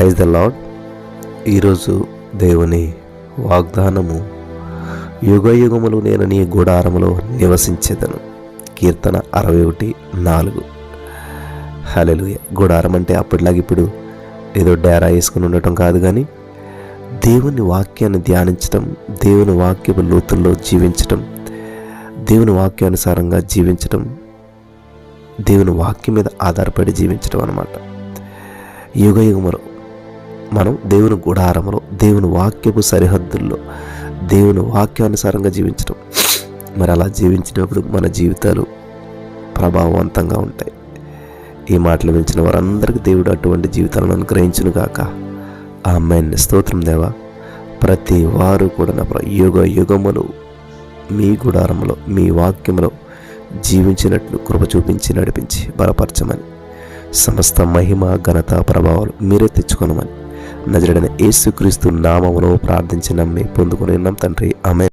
Praise the lord ఈరోజు దేవుని వాగ్దానము యుగ యుగములు నేను నీ గుడారములో నివసించేదను. కీర్తన అరవై ఒకటి నాలుగు. హలెలుయ గుడారం అంటే అప్పటిలాగా ఇప్పుడు ఏదో డేరా వేసుకుని ఉండటం కాదు కానీ దేవుని వాక్యాన్ని ధ్యానించడం దేవుని వాక్యపు లోతుల్లో జీవించటం దేవుని వాక్యానుసారంగా జీవించటం దేవుని వాక్యం మీద ఆధారపడి జీవించడం అనమాట యుగ యుగములు మనం దేవుని గుడారములో దేవుని వాక్యపు సరిహద్దుల్లో దేవుని వాక్యానుసారంగా జీవించడం మరి అలా జీవించినప్పుడు మన జీవితాలు ప్రభావవంతంగా ఉంటాయి. ఈ మాటలు వించిన వారందరికీ దేవుడు అటువంటి జీవితాలను అనుగ్రహించును గాక ఆ అమ్మాయిని స్తోత్రం దేవా. ప్రతి వారు కూడా నా యుగ యుగములు మీ గుడారములో మీ వాక్యములో జీవించినట్లు కృప చూపించి నడిపించి బలపరచమని సమస్త మహిమ ఘనత ప్రభావాలు మీరే తెచ్చుకొనమని నజరడైన యేసుక్రీస్తు నామమును ప్రార్థించి నమ్మి పొందుకుని తండ్రి. ఆమె